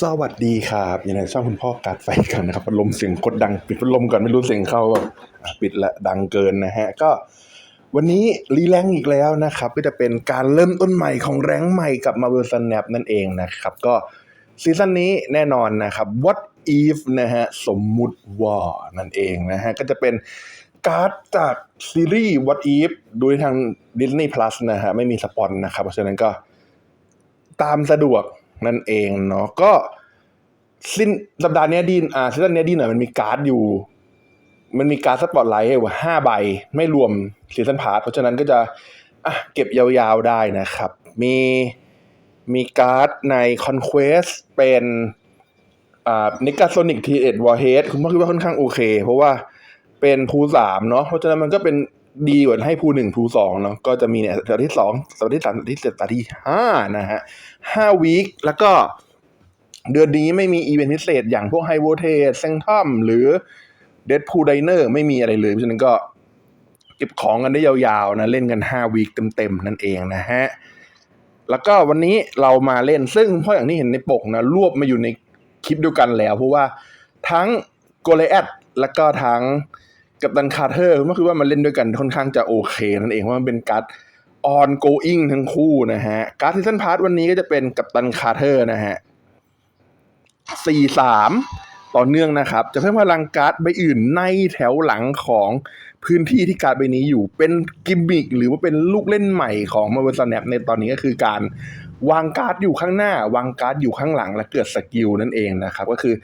สวัสดีครับยังไงช่องคุณพ่อการไฟกันนะครับพัดลมเสียงกดดัง ปิดพัดลมก่อนไม่รู้เสียงเข้าปิดละดังเกินนะฮะ ก็วันนี้รีแรงอีกแล้วนะครับ ก็จะเป็นการเริ่มต้นใหม่ของแรงใหม่กับ Marvel Snap นั่นเองนะครับ ก็ซีซั่นนี้แน่นอนนะครับ What if นะฮะ สมมุติว่านั่นเองนะฮะ ก็จะเป็นการ์ดจากซีรีส์ What if โดยทาง Disney Plus นะฮะ ไม่มีสปอนนะครับ เพราะฉะนั้นก็ตามสะดวก นั่นเองเนาะก็สิ้นสัปดาห์นี้ดีนอ่าซีซั่นเนี้ดีหน่อยมันมีการ์ดอยู่ มันมีการ์ดสปอตไลท์ให้ว่าห้าใบไม่รวมซีซันพาร์ทเพราะฉะนั้นก็จะอะเก็บยาวๆได้นะครับ มีมีการ์ดใน Conquest เป็นอ่านิกาโซนิกทีเอ็ดวอร์เฮดคุณพ่อคิดว่าค่อนข้างโอเค เพราะว่าเป็นภูสามเนาะเพราะฉะนั้นมันก็เป็น ดีกว่าให้ภูหนึ่งภูสองเนาะก็จะมีเนี่ยสัปดาห์ที่สองสัปดาห์ที่สามสัปดาห์ที่สี่สัปดาห์ที่ห้านะฮะห้าวีคแล้วก็เดือนนี้ไม่มีอีเวนต์พิเศษอย่างพวกไฮโวเทสเซงทัมหรือเด p พูไดเนอร์ไม่มีอะไรเลยเพราะฉะนั้นก็เก็บของกันได้ยาวๆนะเล่นกัน 5 วีคเต็มๆ นั่นเองนะฮะ แล้วก็วันนี้เรามาเล่นซึ่งเพราะอย่างที่เห็นในปกนะรวบมาอยู่ในคลิปเดียวกันแล้ว เพราะว่าทั้งโกลแอดแล้วก็ทั้ง กับตันคาร์เทอร์ก็คือว่ามันเล่นด้วยกันค่อนข้างจะโอเคนั่นเองเพราะมันเป็นการ์ด on going ทั้งคู่นะฮะ การ์ดซีซันพาร์ทวันนี้ก็จะเป็นกับตันคาร์เทอร์นะฮะสี่สามต่อเนื่องนะครับ จะเพิ่มพลังการ์ดใบอื่นในแถวหลังของพื้นที่ที่การ์ดใบนี้อยู่เป็นกิมมิคหรือว่าเป็นลูกเล่นใหม่ของมาเวอร์สแนปในตอนนี้ก็คือการวางการ์ดอยู่ข้างหน้า วางการ์ดอยู่ข้างหลังและเกิดสกิลนั่นเองนะครับ ก็คือ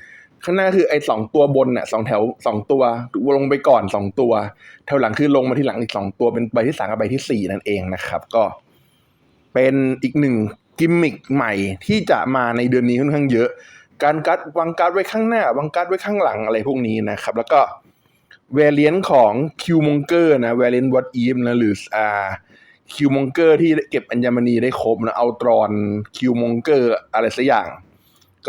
ข้างหน้าคือไอ้สองตัวบนน่ะสองแถวสองตัวลงไปก่อนสองตัวแถวหลังคือลงมาที่หลังอีกสองตัวเป็นใบที่สามกับใบที่สี่นั่นเองนะครับ ก็ เป็นอีกหนึ่งกิมมิคใหม่ที่จะมาในเดือนนี้ค่อนข้างเยอะ การการ์ดวางการ์ดไว้ข้างหน้าวางการ์ดไว้ข้างหลังอะไรพวกนี้นะครับ แล้วก็เวเลียนของคิวมงเกอร์นะเวเลียนวัตอีฟนะหรืออ่าคิวมงเกอร์ที่เก็บอัญมณีได้ครบนะเอาตรอนคิวมงเกอร์อะไรสักอย่าง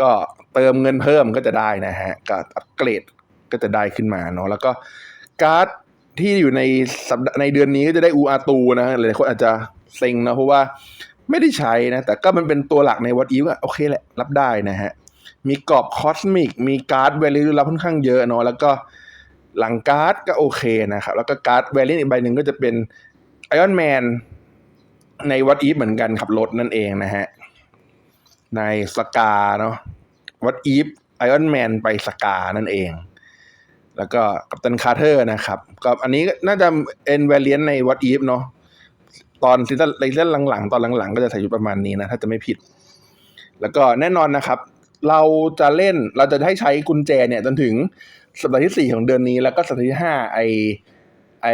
ก็ เติมเงินเพิ่มก็จะได้นะฮะก็อัปเกรดก็จะได้ขึ้นมาเนาะแล้วก็การ์ดที่อยู่ในสัปดาห์ในเดือนนี้ก็จะได้อูอาตูนะหลายคนอาจจะเซ็งนะเพราะว่าไม่ได้ใช้นะ แต่ก็มันเป็นตัวหลักในวัตอีฟก็โอเคแหละ รับได้นะฮะ มีกรอบคอสมิก มีการ์ดแวลิรับค่อนข้างเยอะเนาะแล้วก็หลังการ์ดก็โอเคนะครับ แล้วก็การ์ดแวลิอีกใบหนึ่งก็จะเป็นไอออนแมนในวัดอีฟเหมือนกันขับรถนั่นเองนะฮะ ในสกาเนาะ วัดอีฟไอออนแมนไปสกานั่นเอง แล้วก็กัปตันคาร์เทอร์นะครับก็อันนี้น่าจะเอ็นแวเลียนในวัดอีฟเนาะตอนซีซั่นในซีซั่นหลังๆ ตอนหลังๆ ก็จะใส่ชุดประมาณนี้นะ ถ้าจะไม่ผิด แล้วก็แน่นอนนะครับ เราจะเล่นเราจะให้ใช้กุญแจเนี่ยจนถึงสัปดาห์ที่สี่ของเดือนนี้ แล้วก็สัปดาห์ที่ห้าไอไอ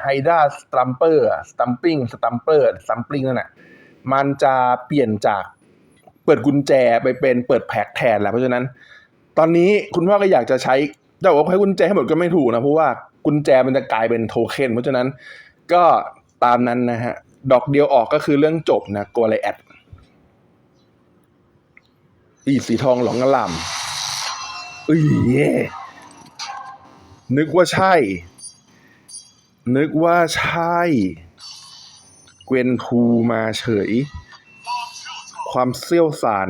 ไฮด้าสตัมเปอร์สตัมปิ้งสตัมเปอร์สตัมปิ้งนั่นแหะมันจะเปลี่ยนจาก ปิดกุญแจไปเป็นเปิดแพ็คแทนแล้วเพราะฉะนั้น ตอนนี้คุณพ่อก็อยากจะใช้จะบอกว่าให้กุญแจให้หมดก็ไม่ถูกนะเพราะว่ากุญแจมันจะกลายเป็นโทเค็นเพราะฉะนั้นก็ตามนั้นนะฮะ ดอกเดียวออกก็คือเรื่องจบนะโกลแอดอีสีทองหลงกระลำอุ้ยเย่นึกว่าใช่ นึกว่าใช่ เกวนพูมาเฉย ความเซี่ยวสาร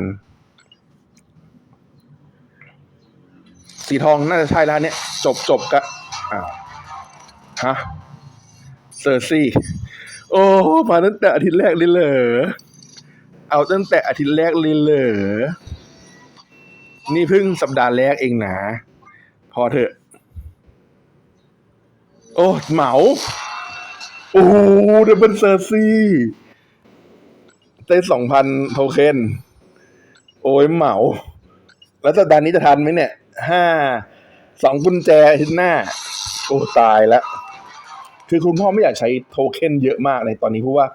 สีทองน่าจะใช่แล้วเนี่ยจบจบกะอ้าวฮะเซอร์ซี่ โอ้มาตั้งแต่อาทิตย์แรกเลยเหรอเอาตั้งแต่อาทิตย์แรกเลยเหรอนี่เพิ่งสัปดาห์แรกเองนะ พอเถอะ โอ้ เหมา โอ้เดบันเซอร์ซี่ ได้สองพันโทเค็นโอ้ยเหมา แล้วสัปดาห์นี้จะทันไหมเนี่ยห้าสองกุญแจอาทิตย์หน้า โอ้ตายแล้ว คือคุณพ่อไม่อยากใช้โทเค็นเยอะมากในตอนนี้เพราะว่า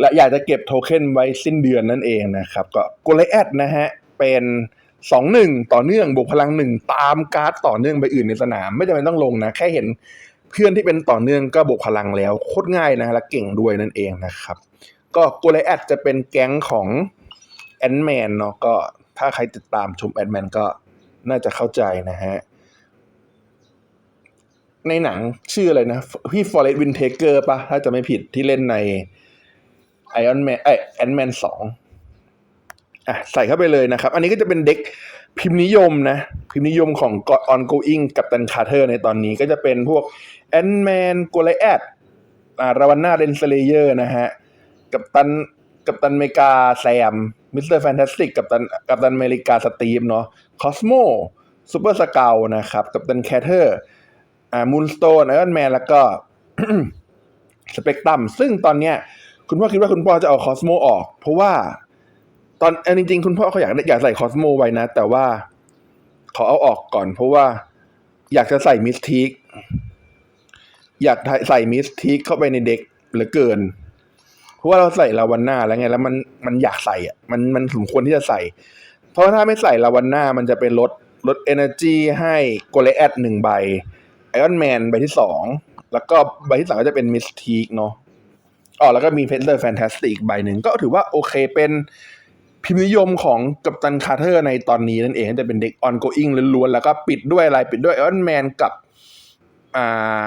และอยากจะเก็บโทเค็นไว้สิ้นเดือนนั่นเองนะครับ ก็โกลแอดนะฮะ เป็นสองหนึ่งต่อเนื่องบวกพลังหนึ่งตามการ์ดต่อเนื่องไปอื่นในสนาม ไม่จำเป็นต้องลงนะ แค่เห็นเพื่อนที่เป็นต่อเนื่องก็บวกพลังแล้ว โคตรง่ายนะและเก่งด้วยนั่นเองนะครับ ก็โกลแอดจะเป็นแก๊งของแอนแมนเนาะก็ถ้าใครติดตามชมแอนแมนก็น่าจะเข้าใจนะฮะ ในหนังชื่ออะไรนะ พี่ฟอร์เรสต์วินเทเกอร์ปะถ้าจะไม่ผิดที่เล่นในไอออนแมนไอแอนแมนสองอะใส่เข้าไปเลยนะครับ อันนี้ก็จะเป็นเด็กพิมพ์นิยมนะ พิมพ์นิยมของ God Ongoing กับตันคาร์เทอร์ในตอนนี้ก็จะเป็นพวกแอนแมนโกลแอดอ่าราวันนาเรนเซเลเยอร์นะฮะ กับตันกับตันเมกาแซมมิสเตอร์แฟนตาสติกกับตันกับตันเมริกาสตีฟเนาะคอสโมซูเปอร์สเกลนะครับกับตันแคทเทอร์อ่ามูนสโตนไอรอนแมนแล้วก็สเปกตรัมซึ่งตอนเนี้ยคุณพ่อคิดว่าคุณพ่อจะเอาคอสโมออก เพราะว่า ตอนเอาจริงๆคุณพ่อเขาอยากอยากใส่คอสโมไว้นะ แต่ว่าขอเอาออกก่อน เพราะว่าอยากจะใส่มิสทีกอยากใส่มิสทีกเข้าไปในเด็กเหลือเกิน เพราะว่าเราใส่ลาวันหน้าแล้วไงแล้วมันมันอยากใส่อะมันมันสมควรที่จะใส่ เพราะถ้าไม่ใส่ลาวันหน้ามันจะเป็นลดลด energy ให้โกเลแอดหนึ่งใบไอออนแมนใบที่สองแล้วก็ใบที่สามก็จะเป็นมิสทีกเนาะอ๋อแล้วก็มีเพนเ e อร์แฟนตาสติกใบหนึ่งก็ถือว่าโอเคเป็นพิมพ์นิยมของกัปตันคาร์เทอร์ในตอนนี้นั่นเองจะเป็นเด็กออนโกอิงล้วนๆ แล้วก็ปิดด้วยอะไร ปิดด้วยไอออนแมนกับ อ่า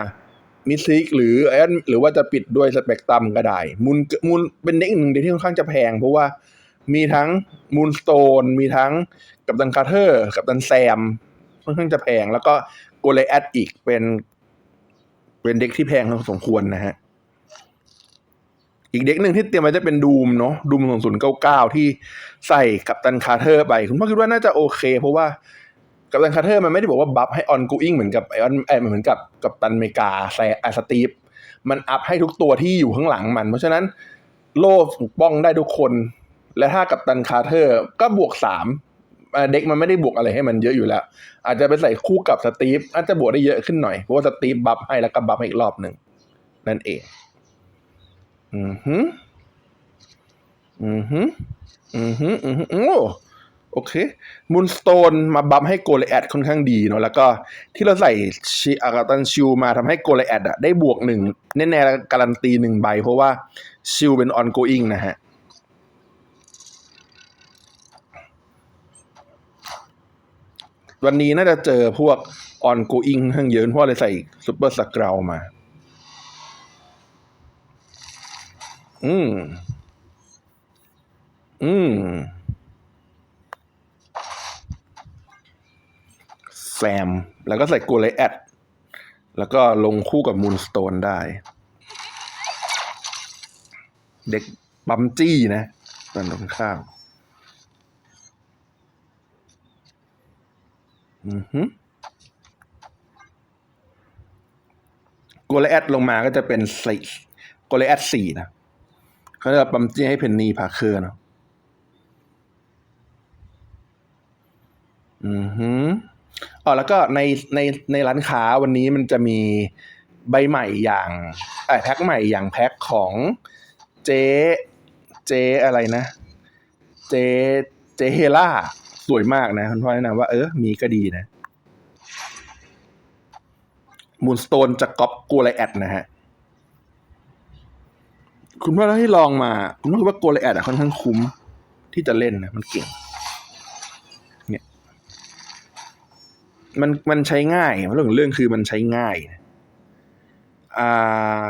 มิสซิกหรือไอนหรือว่าจะปิดด้วยสเปกตรัมก็ได้ มูลมูลเป็นเด็กหนึ่งเด็กที่ค่อนข้างจะแพง เพราะว่ามีทั้งมูนสโตนมีทั้งกัปตันคาร์เทอร์ กัปตันแซมค่อนข้างจะแพง แล้วก็โกเลแอดอีกเป็น เป็นเด็กที่แพงพอสมควรนะฮะอีกเด็กหนึ่งที่เตรียมไว้จะเป็นดูมเนาะดูมของศูนย์เก้าเก้าที่ใส่กับตันคาร์เทอร์ไป คุณพ่อคิดว่าน่าจะโอเค เพราะว่า กับตันคาร์เทอร์มันไม่ได้บอกว่าบัฟให้ออนกูอิงเหมือนกับไอออนไอเหมือนกับกับตันเมกาแซไอสตีฟมันอัพให้ทุกตัวที่อยู่ข้างหลังมัน เพราะฉะนั้นโล่ปกป้องได้ทุกคน และถ้ากับตันคาร์เทอร์ก็บวกสามเด็กมันไม่ได้บวกอะไรให้มันเยอะอยู่แล้ว อาจจะไปใส่คู่กับสตีฟอาจจะบวกได้เยอะขึ้นหน่อย เพราะว่าสตีฟบัฟให้แล้วก็บัฟให้อีกรอบหนึ่งนั่นเอง อือหืออือหืออือหืออือหือโอ้ โอเคมูนสโตนมาบัมให้โกลแอดค่อนข้างดีเนาะแล้วก็ที่เราใส่ชิอากาตันชิลมาทำให้โกลแอดอะได้บวกหนึ่งแน่ๆแล้วการันตีหนึ่งใบ เพราะว่าชิลเป็นออนโกอิงนะฮะวันนี้น่าจะเจอพวกออนโกอิงทั้งเยอะเพราะเลยใส่ซูเปอร์สกราวมา อืม อืม แซม แล้วก็ใส่โกเลแอดแล้วก็ลงคู่กับมูนสโตนได้ เด็กบัมจี้นะตอนตรงข้ามอือฮึโกเลแอดลงมาก็จะเป็นสี่โกเลแอดสี่นะเขาจะปั๊มจี้ให้เพนนีพาเคอร์เนาะอือฮึ อ๋อแล้วก็ในในในร้านค้าวันนี้มันจะมีใบใหม่อย่างเอ่อแพ็คใหม่อย่างแพ็คของเจเจอะไรนะ เจเจเฮล่าสวยมากนะคุณพ่อแนะนำว่าเออมีก็ดีนะมูนสโตนจะก๊อปกูไลแอดนะฮะ คุณพ่อให้ลองมา คุณพ่อคิดว่าโกลแอดอะค่อนข้างคุ้มที่จะเล่นนะมันเก่ง เนี่ย มันมันใช้ง่ายเรื่องของเรื่องคือมันใช้ง่ายอ่า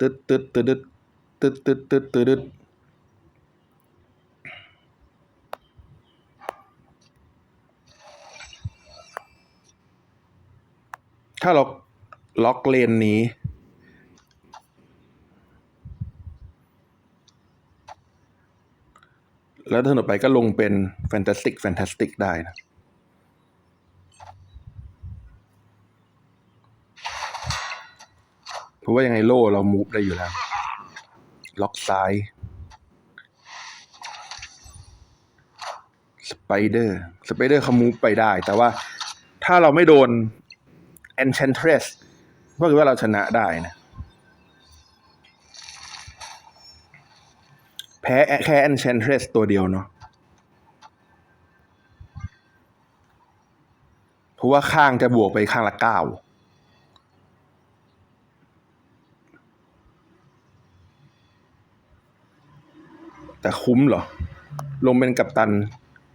ตึ๊ดตึ๊ดตึ๊ดตึ๊ดตึ๊ดตึ๊ดตึ๊ดตึ๊ดถ้าเราล็อกเลนนี้ แล้วเทิร์นต่อไปก็ลงเป็นแฟนตาสติกแฟนตาสติกได้นะเพราะว่ายังไงโล่เรามูฟได้อยู่แล้ว ล็อกซ้าย สไปเดอร์ สไปเดอร์เขามูฟไปได้ แต่ว่าถ้าเราไม่โดน Enchantress ก็คือว่าเราชนะได้นะ แพ้แค่ Enchantress ตัวเดียวเนาะเพราะว่าข้างจะบวกไปข้างละเก้าแต่คุ้มเหรอ ลงเป็นกัปตัน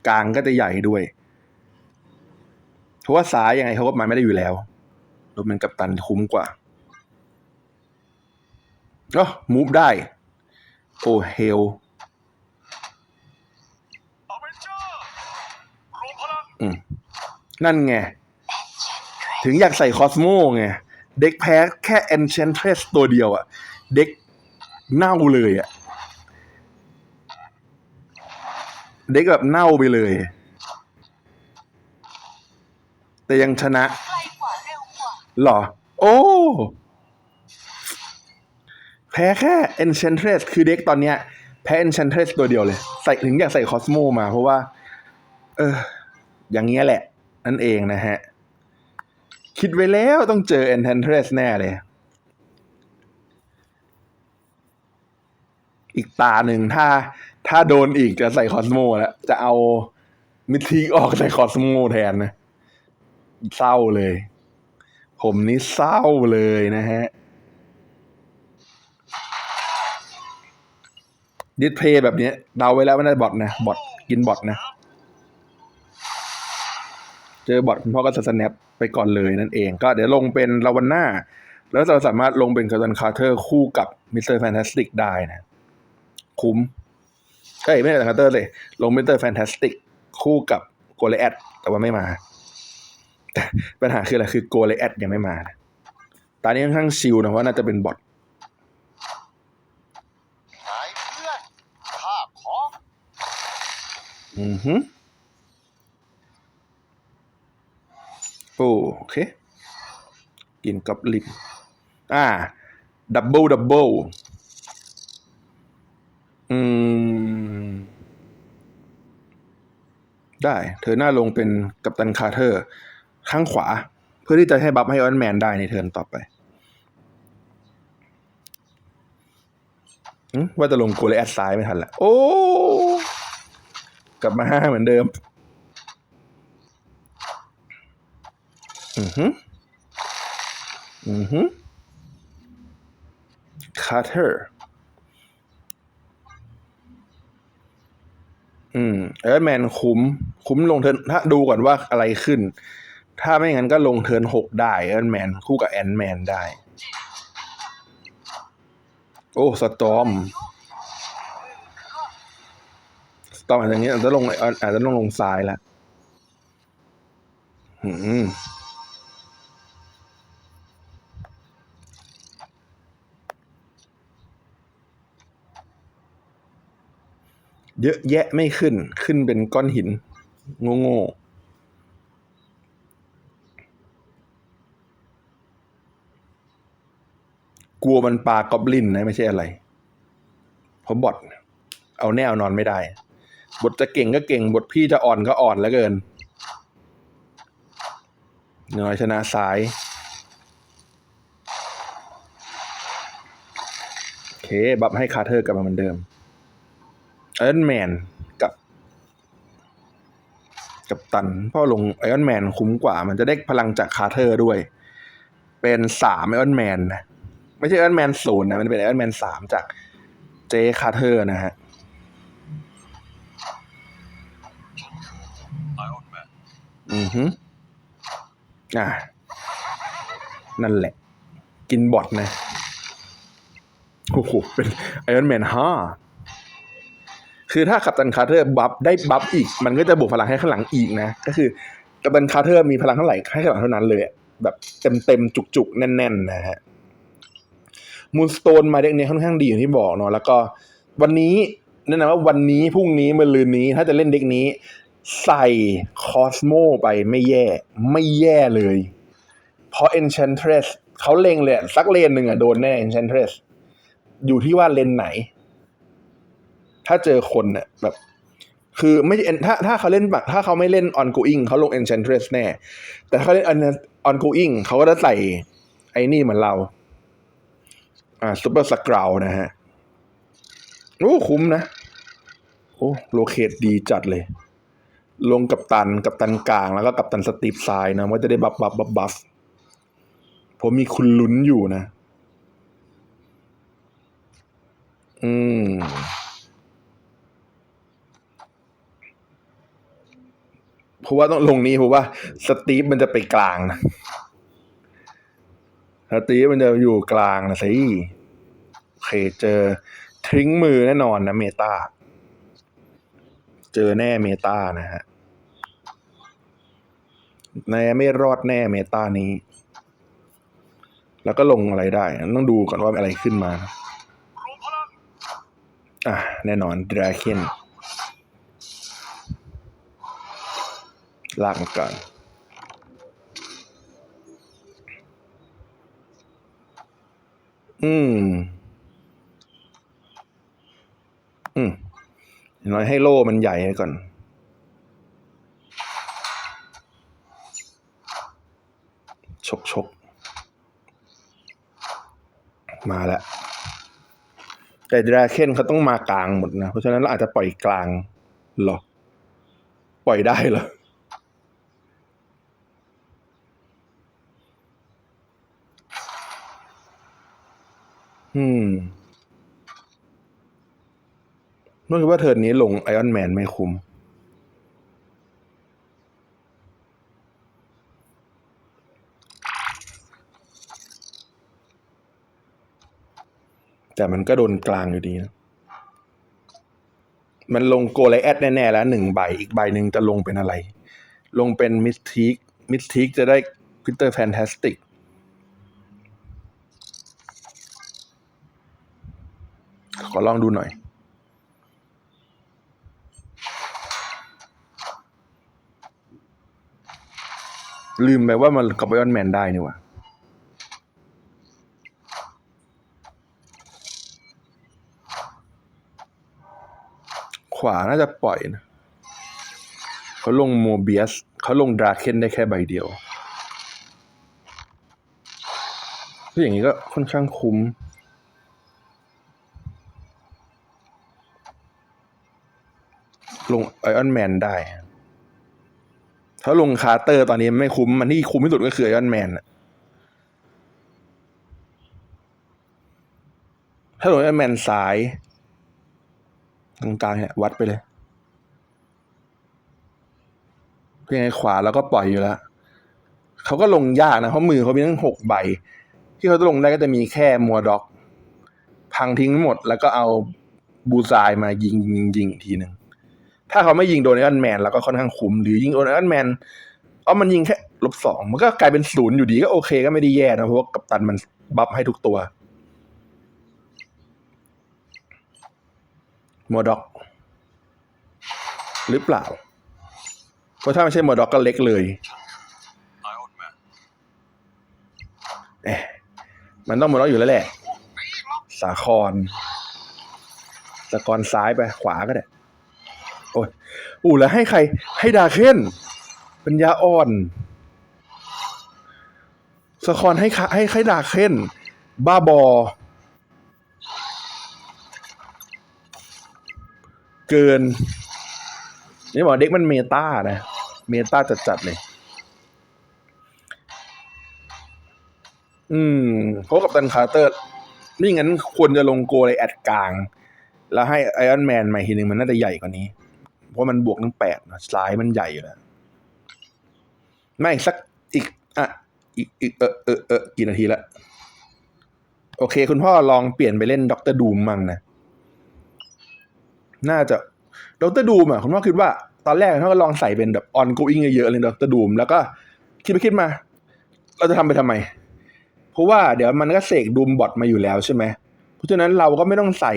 กลางก็จะใหญ่ด้วย เพราะว่าซ้ายยังไงเขาก็มาไม่ได้อยู่แล้ว ลงเป็นกัปตันคุ้มกว่าก็มูฟได้ โอ้เฮลนั่นไง ถึงอยากใส่คอสโมไง เด็กแพ้แค่เอนเชนเทรสตัวเดียวอะเด็กเน่าเลยอะเด็กแบบเน่าไปเลย แต่ยังชนะหรอ โอ้ พ้แค่ Enchantress คือเด็กตอนเนี้ย แพ้ Enchantress ตัวเดียวเลย ใส่ถึงอยากใส่คอสโมมา เพราะว่า เออ อย่างเงี้ยแหละ นั่นเองนะฮะ คิดไว้แล้วต้องเจอ Enchantress แน่เลย อีกตาหนึ่งถ้า ถ้าโดนอีกจะใส่คอสโมแล้ว จะเอามิทีออกใส่คอสโมแทนนะเศร้าเลย ผมนี่เศร้าเลยนะฮะ ดิสเพย์แบบนี้เดาไว้แล้วว่าน่าจะบอทนะบอทกินบอทนะ เจอบอทคุณพ่อก็จะสแนปไปก่อนเลยนั่นเอง ก็เดี๋ยวลงเป็นลาวันน่าแล้วเราสามารถลงเป็นคาร์ตันคาร์เทอร์คู่กับมิสเตอร์แฟนตาสติกได้นะ คุ้มเอ้ยไม่ใช่คาร์เตอร์เลย ลงมิสเตอร์แฟนตาสติกคู่กับโกเลแอดแต่ว่าไม่มา ปัญหาคืออะไรคือโกเลแอดยังไม่มา ตอนนี้ค่อนข้างชิลนะเพราน่าจะเป็นบอท นายเพื่อนข้าขอ อือฮึโอเคกินกับลิปอ่าดับเบิลดับเบิลอืม ได้ เธอหน้าลงเป็นกัปตันคาร์เทอร์ ข้างขวา เพื่อที่จะให้บัฟให้ออนแมนได้ในเทิร์นต่อไปว่าจะลงโกเลแอดซ้ายไม่ทันละ โอ้ กลับมาห้าเหมือนเดิม อือฮึอือฮึคาร์เทอร์อืมเออแมนคุ้ม คุ้มลงเทินถ้าดูก่อนว่าอะไรขึ้น ถ้าไม่งั้นก็ลงเทินหกได้เออแมนคู่กับแอนแมนได้ โอ้ สตอม ตอมอาจจะอย่างนี้อาจจะลงอาจจะลงลงซ้ายแล้วอืมเยอะแยะไม่ขึ้น ขึ้นเป็นก้อนหิน โง่ๆกลัวมันปลากอบลินนะไม่ใช่อะไรเพราะบอทเอาแน่เอานอนไม่ได้ บทจะเก่งก็เก่ง บทพี่จะอ่อนก็อ่อนแล้วเกินน้อยชนะซ้าย โอเค บัฟให้คาร์เทอร์กลับมาเหมือนเดิม ไอรอนแมนกับ กับตันพ่อลงไอรอนแมนคุ้มกว่า มันจะได้พลังจากคาร์เทอร์ด้วย เป็นสามไอรอนแมนนะ ไม่ใช่ไอรอนแมนศูนย์นะ มันเป็นไอรอนแมนสามจากเจคาเทอร์นะฮะ อือฮึอ่า นั่นแหละ กินบอทนะ โอ้โห เป็นไอรอนแมนห้าคือถ้ากัปตันคาร์เทอร์บัฟได้บัฟอีก มันก็จะบวกพลังให้ข้างหลังอีกนะ ก็คือกัปตันคาร์เทอร์มีพลังเท่าไหร่ให้ข้างหลังเท่านั้นเลย แบบเต็มเต็มจุกจุกๆแน่นๆนะฮะมูนสโตนมาเด็กนี้ค่อนข้างดีอย่างที่บอกเนาะแล้วก็วันนี้แน่นอนว่าวันนี้พรุ่งนี้มะรืนนี้ ถ้าจะเล่นเด็กนี้ ใส่คอสโมไปไม่แย่ ไม่แย่เลย เพราะ Enchantress เขาเล็งเลยสักเลนหนึ่งอะโดนแน่ Enchantress อยู่ที่ว่าเลนไหน ถ้าเจอคนเนี่ยแบบ คือไม่ถ้าถ้าเขาเล่นถ้าเขาไม่เล่น ongoing เขาลง enchantress แน่ แต่ถ้าเขาเล่น ongoing เขาก็จะใส่ไอ้นี่เหมือนเรา อ่า super s c r o w นะฮะ โอ้คุ้มนะ โอ้โลเคตดีจัดเลย ลงกับตันกับตันกลางแล้วก็กับตันสตีฟซด์นะ ว่าจะได้บัฟบัฟบัฟบัฟผมมีคุณลุ้นอยู่นะ อืม เพราะว่าต้องลงนี้เพราะว่าสตีฟมันจะไปกลางนะสตีฟมันจะอยู่กลางนะสิโอเคเจอทิ้งมือแน่นอนนะเมตา จอแน่เมตานะฮะในไม่รอดแน่เมตานี้ แล้วก็ลงอะไรได้ ต้องดูก่อนว่าอะไรขึ้นมา อะ แน่นอนดราเคนลากมาก่อนอืม อืม น้อยให้โล่มันใหญ่ไว้ก่อน ชกชกมาแล้วแต่ดราเคนเขาต้องมากลางหมดนะ เพราะฉะนั้นเราอาจจะปล่อยกลางหรอ ปล่อยได้เหรอ อืม เมื่อกี้ว่าเทิร์นนี้ลงไอออนแมนไม่คุ้มแต่มันก็โดนกลางอยู่ดีนะ มันลงโกไลแอดแน่ ๆ แล้วหนึ่งใบ อีกใบหนึ่งจะลงเป็นอะไร ลงเป็นมิสทีกมิสทีกจะได้พิเตอร์แฟนตาสติก ขอลองดูหน่อย ลืมไปว่ามันกับไอออนแมนได้นี่หว่าขวาน่าจะปล่อยนะเขาลงโมเบียสเขาลงดราเคนได้แค่ใบเดียวถ้าอย่างนี้ก็ค่อนข้างคุ้ม ลงไอออนแมนได้ ถ้าลงคาร์เตอร์ตอนนี้ไม่คุ้ม มันที่คุ้มที่สุดก็คือไอออนแมนถ้าลงไอออนแมนซ้ายตรงกลางเนี่ย วัดไปเลยเพียงไงขวาแล้วก็ปล่อยอยู่แล้วเขาก็ลงยากนะ เพราะมือเขามีทั้งหกใบ ที่เขาจะลงได้ก็จะมีแค่มัวด็อก พังทิ้งหมดแล้วก็เอาบูซายมายิงยิงยิงอีกทีหนึ่ง ถ้าเขาไม่ยิงโดนไอรอนแมนแล้วก็ค่อนข้างคุ้มหรือยิงโดนไอรอนแมนเอามันยิงแค่ลบสองมันก็กลายเป็นศูนย์อยู่ดีก็โอเคก็ไม่ได้แย่นะเพราะว่ากัปตันมันบัฟให้ทุกตัวโมด็อกหรือเปล่า เพราะถ้าไม่ใช่โมด็อกก็เล็กเลยไอออนแมนเอ๊ะมันต้องโมด็อกอยู่แล้วแหละ สาครสากรซ้ายไปขวาก็ได้ โอ้ยอู้แล้วให้ใคร ให้ดาเคนปัญญาอ่อนสาครให้ใครให้ดาเคนบ้าบอ เกิน นี่บอกเด็กมันเมตานะ เมตาจัดๆเลยอืมเพรากับตันคาร์เตอร์ นี่งั้นควรจะลงโกเลยแอดกลาง แล้วให้ไอออนแมนมาอีกทีหนึ่งมันน่าจะใหญ่กว่านี้ เพราะมันบวกตั้งแปดนะสไลด์มันใหญ่อยู่แล้วไม่สักอีกอะอีกอีกเออเออเออกี่นาทีละโอเค คุณพ่อลองเปลี่ยนไปเล่นด็อกเตอร์ดูมมั่งนะ น่าจะด็อกเตอร์ดูมอะคุณพ่อคิดว่า ตอนแรกเขาก็ลองใส่เป็นแบบออน o ก i n g เยอะๆเลยด็อกเตอร์ดูมแล้วก็คิดไปคิดมา เราจะทำไปทำไม เพราะว่าเดี๋ยวมันก็เสกดูมบอทมาอยู่แล้วใช่ไหมเพราะฉะนั้นเราก็ไม่ต้องใส่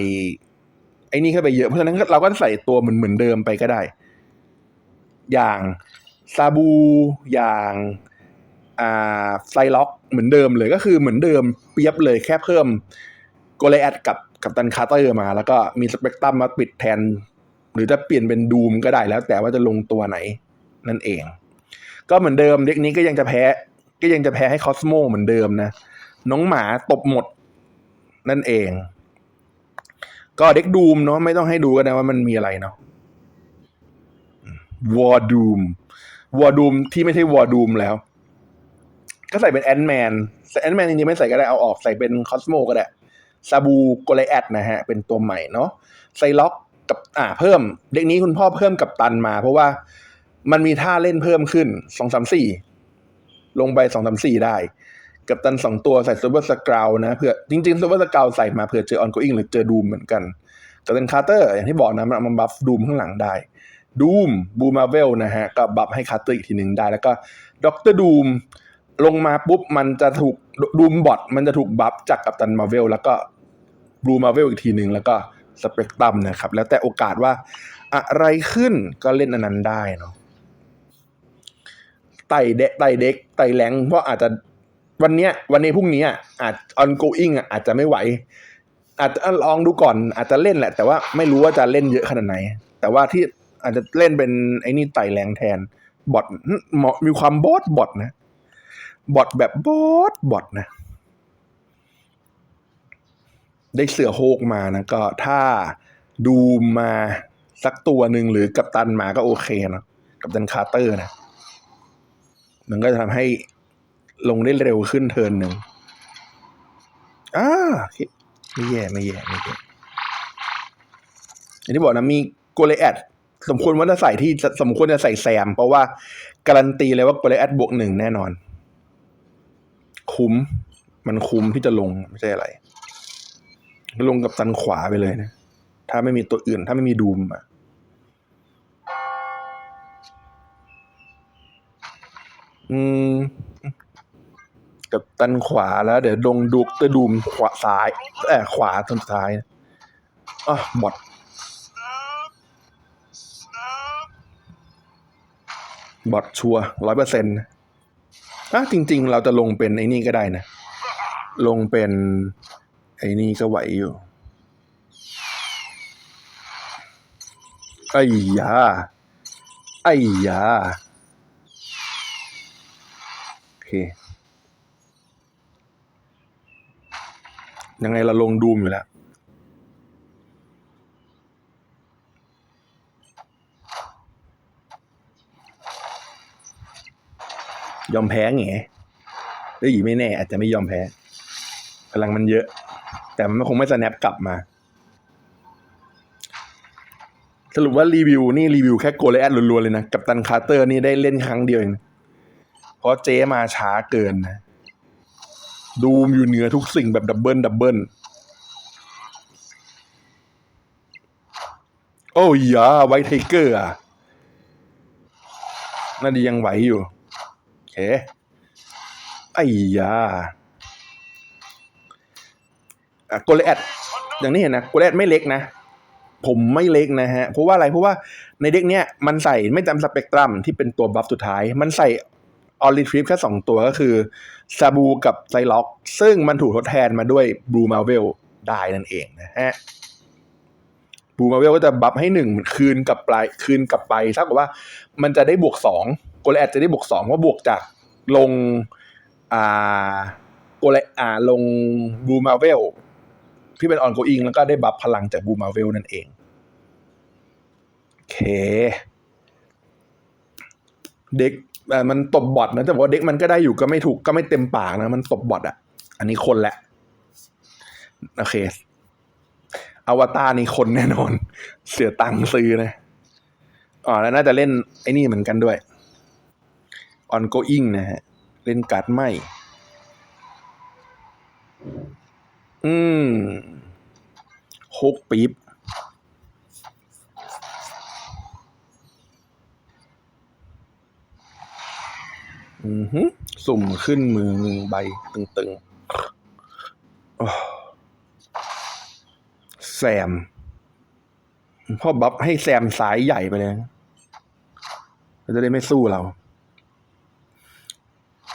ไอ้นี่เข้าไปเยอะเพราะฉะนั้นเราก็ใส่ตัวเหมือนเหมือนเดิมไปก็ได้ อย่างซาบูอย่างอ่าไฟล็อกเหมือนเดิมเลยก็คือเหมือนเดิมเปรียบเลยแค่เพิ่มโกเลแอดกับกับตันคาร์เตอร์มา แล้วก็มีสเปกตรัมมาปิดแทน หรือจะเปลี่ยนเป็นดูมก็ได้แล้ว แต่ว่าจะลงตัวไหนนั่นเอง ก็เหมือนเดิมเด็กนี้ก็ยังจะแพ้ ก็ยังจะแพ้ให้คอสโมเหมือนเดิมนะ น้องหมาตบหมดนั่นเอง ก็เด็กดูมเนาะไม่ต้องให้ดูกันนะว่ามันมีอะไรเนาะวอร์ดูมวอร์ดูมที่ไม่ใช่วอร์ดูมแล้ว ก็ใส่เป็นแอนด์แมนแต่แอนแมนจริงๆไม่ใส่ก็ได้เอาออกใส่เป็นคอสโมก็ได้ซาบูโกลแอดนะฮะ เป็นตัวใหม่เนาะไซล็อกกับอ่าเพิ่ม เด็กนี้คุณพ่อเพิ่มกับตันมา เพราะว่ามันมีท่าเล่นเพิ่มขึ้นสองสามสี่ลงไปสองสามสี่ได้ กับตันสองตัวใส่ซูเปอร์สกราวนะเพื่อจริงๆซูเปอร์สกราวใส่มาเผื่อเจอออนโกอิงหรือเจอดูมเหมือนกันกับตันคาร์เตอร์อย่างที่บอกนะมันเอามาบัฟดูมข้างหลังได้ดูมบูมาเวลนะฮะก็บัฟให้คาร์เตอร์อีกทีหนึ่งได้ แล้วก็ด็อกเตอร์ดูมลงมาปุ๊บมันจะถูกดูมบอทมันจะถูกบัฟจากกัปตันมาเวลแล้วก็บูมาเวลอีกทีหนึ่งแล้วก็สเปกตรัมนะครับ แล้วแต่โอกาสว่าอะไรขึ้นก็เล่นอันนั้นได้เนาะไต่เด็กไต่เด็กไต่แรงเพราะอาจจะ วันเนี้ย วันนี้พรุ่งนี้อะอาจ ongoing อะอาจจะไม่ไหว อาจจะลองดูก่อน อาจจะเล่นแหละ แต่ว่าไม่รู้ว่าจะเล่นเยอะขนาดไหน แต่ว่าที่อาจจะเล่นเป็นไอ้นี่ไต่แรงแทนบอทเหมาะมีความบอทบอทนะบอทแบบบอทบอทนะ ได้เสือโฮกมานะ ก็ถ้าดูมาสักตัวหนึ่งหรือกัปตันมาก็โอเคเนะกัปตันคาร์เตอร์นะ มันก็จะทำให้ ลงได้เร็วขึ้นเทินหนึ่งอ่าไม่แย่ไม่แย่ไม่แย่อย่างที่บอกนะมีโกเลแอดสมควรว่าจะใส่ที่สมควรจะใส่แซม เพราะว่า การันตีเลยว่าโกเลแอดบวกหนึ่งแน่นอน คุ้ม มันคุ้มที่จะลงไม่ใช่อะไรลงกับตันขวาไปเลยนะ ถ้าไม่มีตัวอื่น ถ้าไม่มีดูมอะอืม กับตันขวาแล้ว เดี๋ยวลงดูกตัวดูมขวาซ้ายเออขวาตนสุดท้ายอะบอดบอดชัวร้อยเปอร์เซ็นต์อะจริง ๆ เราจะลงเป็นไอ้นี่ก็ได้นะ ลงเป็น ไอ้นี่ก็ไหวอยู่ไอ้ยาไอ้ยาโอเค ยังไงเราลงดูมอยู่แล้วยอมแพ้ไงเอ้ยไม่แน่ อาจจะไม่ยอมแพ้พลังมันเยอะ แต่มันคงไม่สแนปกลับมา สรุปว่ารีวิวนี่รีวิวแค่โกลเลแอดล้วนๆเลยนะ กับตันคาร์เตอร์นี่ได้เล่นครั้งเดียวเอง เพราะเจ๊มาช้าเกินนะ ดูมอยู่เหนือทุกสิ่งแบบดับเบิลดับเบิลโอ้ยยาไวไทเกอร์อะน่าดียังไหวอยู่โอเคไอ้ยาอะโกลเลแอดอย่างนี้เห็นนะโกลเลแอดไม่เล็กนะ ผมไม่เล็กนะฮะ เพราะว่าอะไร เพราะว่าในเด็กเนี้ยมันใส่ไม่จำสเปกตรัมที่เป็นตัวบัฟสุดท้าย มันใส่ ออริทริปแค่สองตัวก็คือซาบูกับไซล็อก ซึ่งมันถูกทดแทนมาด้วยบลูมาเวลได้นั่นเองนะฮะบลูมาเวลก็จะบัฟให้หนึ่งคืนกลับปลายคืนกลับไปเท่ากับว่ามันจะได้บวกสองโกลแอดจะได้บวกสองเพราะบวกจากลงอ่าโกลอ่าลงบลูมาเวลที่เป็นออนโกอิงแล้วก็ได้บัฟพลังจากบลูมาเวลนั่นเองโอเคเด็ก มันตบบอทนะแต่ว่าเด็กมันก็ได้อยู่ก็ไม่ถูกก็ไม่เต็มปากนะ มันตบบอทอะอันนี้คนแหละ โอเค อวตารนี่คนแน่นอน เสียตังค์ซื้อนะอ๋อแล้วน่าจะเล่นไอ้นี่เหมือนกันด้วย ongoing นะฮะ เล่นการ์ดไม่ อืมโคกปี๊บ อือหือสุ่มขึ้นมือหนึ่งใบตึงๆแซม พ่อบัฟให้แซมสายใหญ่ไปเลยเราจะได้ไม่สู้เรา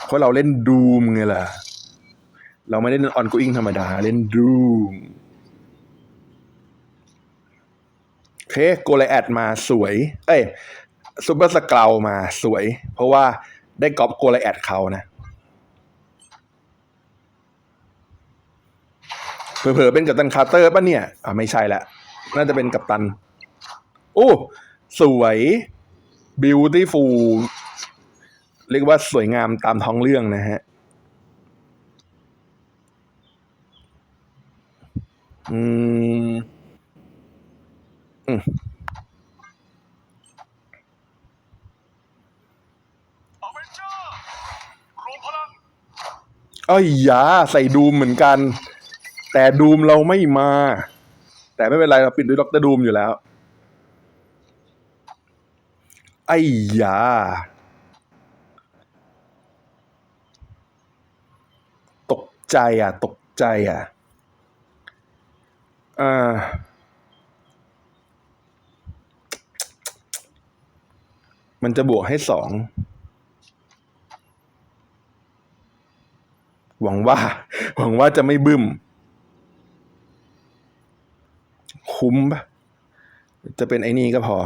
เพราะเราเล่นดูมไงล่ะ เราไม่ได้เล่นออน o อิงธรรมดา เล่นดูมเคโกลแอดมาสวย เอ้ยซูเปอร์สเกลมาสวย เพราะว่า ได้ก๊อปโกลแอดเขานะเผลอๆเป็นกัปตันคาร์เตอร์ป่ะเนี่ย อ่าไม่ใช่ละน่าจะเป็นกัปตัน โอ้สวย beautiful เรียกว่าสวยงามตามท้องเรื่องนะฮะ อืม อืม อเวนเจอร์รวมพลัง เอ้ยยาใส่ดูมเหมือนกัน แต่ดูมเราไม่มา แต่ไม่เป็นไรเราปิดด้วยด็อกเตอร์ดูมอยู่แล้วไอ้ยาตกใจอะ ตกใจอะอ่ามันจะบวกให้สอง หวังว่า หวังว่าจะไม่บึ้ม คุ้มปะจะเป็นไอ้นี่ก็พอ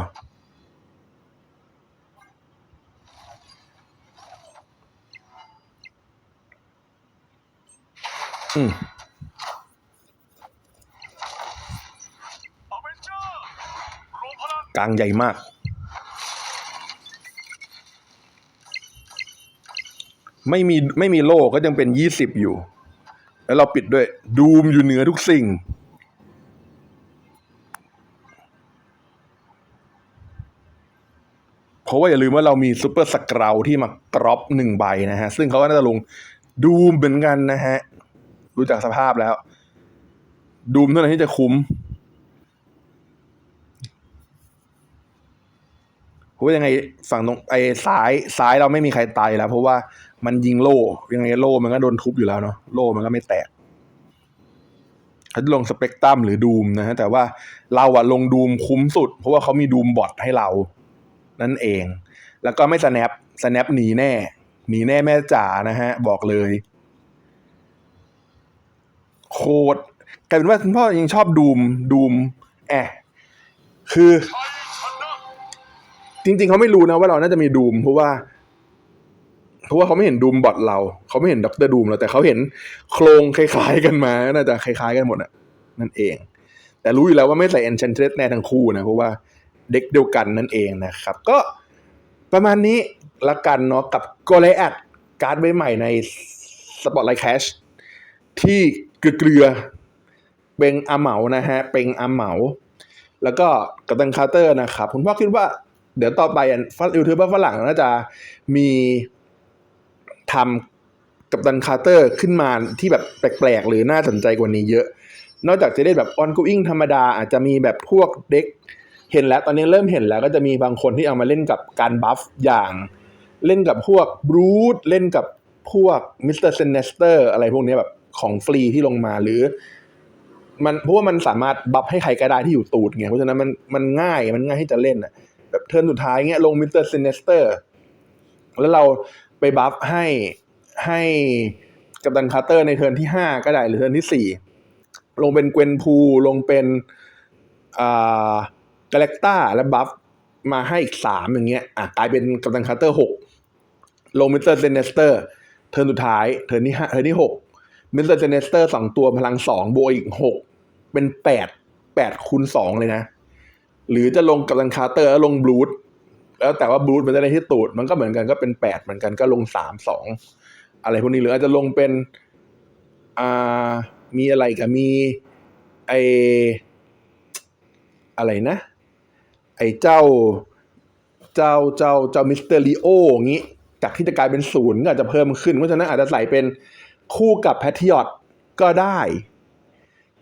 อืมกลางใหญ่มาก ไม่มีไม่มีโล่ก็ยังเป็นยี่สิบอยู่ แล้วเราปิดด้วย ดูมอยู่เหนือทุกสิ่ง เพราะว่าอย่าลืมว่าเรามีซูเปอร์สเกราวที่มากรอบหนึ่งใบนะฮะ ซึ่งเขาก็น่าจะลงดูมเหมือนกันนะฮะดูจากสภาพแล้ว ดูมเท่านั้นที่จะคุ้มว่ายังไงฝั่งตรงไอ้ซ้ายซ้ายเราไม่มีใครตายแล้ว เพราะว่า มันยิงโล่ยังไงโล่มันก็โดนทุบอยู่แล้วเนาะโล่มันก็ไม่แตกเขาลงสเปกตรัมหรือดูมนะฮะแต่ว่าเราอะลงดูมคุ้มสุด เพราะว่าเขามีดูมบอทให้เรา นั่นเอง แล้วก็ไม่สแนปสแนปหนีแน่หนีแน่แม่จ๋านะฮะ บอกเลย โคตรกลายเป็นว่าคุณพ่อยังชอบดูมดูมแอะคือ จริง ๆเขาไม่รู้นะว่าเราน่าจะมีดูมเพราะว่า เพราะว่าเขาไม่เห็นดูมบอทเรา เขาไม่เห็นด็อกเตอร์ดูมเราแต่เขาเห็นโครงคล้ายๆกันมา น่าจะคล้ายๆกันหมดอะนั่นเอง แต่รู้อยู่แล้วว่าไม่ใส่ Enchantress แน่ทั้งคู่นะ เพราะว่าเด็กเดียวกันนั่นเองนะครับ ก็ประมาณนี้ละกันเนาะกับ g o l e a t การ์ดใบใหม่ใน Spotlight Cash ที่เกลือเป็นอาเหมานะฮะเป็นอาเหมา แล้วก็กับตันคาร์เตอร์นะครับคุณพ่อคิดว่าเดี๋ยวต่อไปอะยูทูบเบอร์ฝรั่งน่าจะมี ทำกับตันคาร์เตอร์ขึ้นมาที่แบบแปลกๆ หรือน่าสนใจกว่านี้เยอะ นอกจากจะได้แบบออนกูอิงธรรมดาอาจจะมีแบบพวกเด็กเห็นแล้วตอนนี้เริ่มเห็นแล้วก็จะมีบางคนที่เอามาเล่นกับการบัฟอย่าง เล่นกับพวกบรูดเล่นกับพวกมิสเตอร์เซนเนสเตอร์อะไรพวกนี้แบบของฟรีที่ลงมาหรือ มันเพราะว่ามันสามารถบัฟให้ใครก็ได้ที่อยู่ตูดไงเพราะฉะนั้นมันมันง่ายมันง่ายที่จะเล่นอะแบบเทิร์นสุดท้ายเงี้ยลงมิสเตอร์เซนเนสเตอร์แล้วเรา ไปบัฟให้ให้กัปตันคาร์เตอร์ในเทิร์นที่ห้าก็ได้หรือเทิร์นที่สี่ลงเป็นเกวนพูลงเป็นอ่ากาแล็กตาแล้วบัฟมาให้อีกสามอย่างเงี้ยอะกลายเป็นกัปตันคาร์เตอร์หกลงมิสเตอร์ซินเนสเตอร์เทิร์นสุดท้ายเทิร์นที่ห้าเทิร์นที่หกมิสเตอร์ซินเนสเตอร์สองตัวพลังสองบวกอีกหกเป็นแปดแปดคูณสองเลยนะ หรือจะลงกับตันคาร์เตอร์แล้วลงบลูด แล้วแต่ว่าบลูดมันจะได้ที่ตูดมันก็เหมือนกันก็เป็นแปดเหมือนกันก็ลงสามสองอะไรพวกนี้หรืออาจจะลงเป็นอ่ามีอะไรกับมีไออะไรนะ ไอเจ้า เจ้าเจ้าเจ้ามิสเตอริโออย่างงี้ จากที่จะกลายเป็นศูนย์ก็อาจจะเพิ่มขึ้น เพราะฉะนั้นอาจจะใส่เป็นคู่กับแพทริอตก็ได้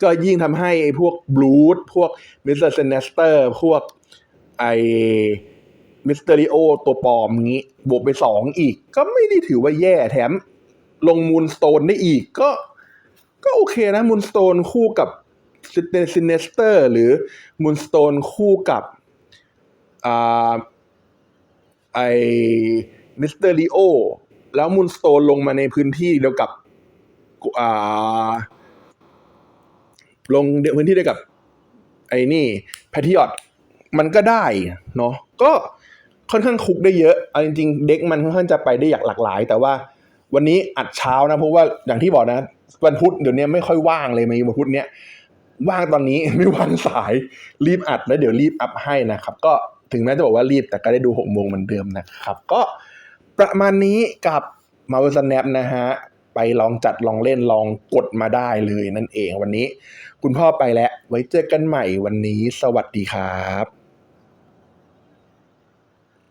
ก็ยิ่งทำให้ไอพวกบลูดพวกมิสเตอร์เซนเนสเตอร์พวกไอ มิสเตอริโอตัวปลอมงี้บวกไปสองอีก ก็ไม่ได้ถือว่าแย่แถม ลงมูนสโตนได้อีกก็ ก็โอเคนะมูนสโตนคู่กับซินเนสเตอร์ หรือมูนสโตนคู่กับอ่าไอมิสเตอริโอแล้วมูนสโตนลงมาในพื้นที่เดียวกับอ่าลงพื้นที่เดียวกับ ไอ้นี่แพทิออตมันก็ได้เนาะก็ ค่อนข้างคุกได้เยอะเอาจริงๆ เด็กมันค่อนข้างจะไปได้อย่างหลากหลาย แต่ว่าวันนี้อัดเช้านะเพราะว่าอย่างที่บอกนะวันพุธเดี๋ยวนี้ไม่ค่อยว่างเลยมีวันพุธเนี้ยว่างตอนนี้ไม่ว่างสายรีบอัดแล้วเดี๋ยวรีบอัพให้นะครับ ก็ถึงแม้จะบอกว่ารีบแต่ก็ได้ดูหกโมงเหมือนเดิมนะครับ ก็ประมาณนี้กับมาเวอร์สแนปนะฮะไปลองจัดลองเล่นลองกดมาได้เลยนั่นเองวันนี้ คุณพ่อไปแล้วไว้เจอกันใหม่วันนี้ สวัสดีครับ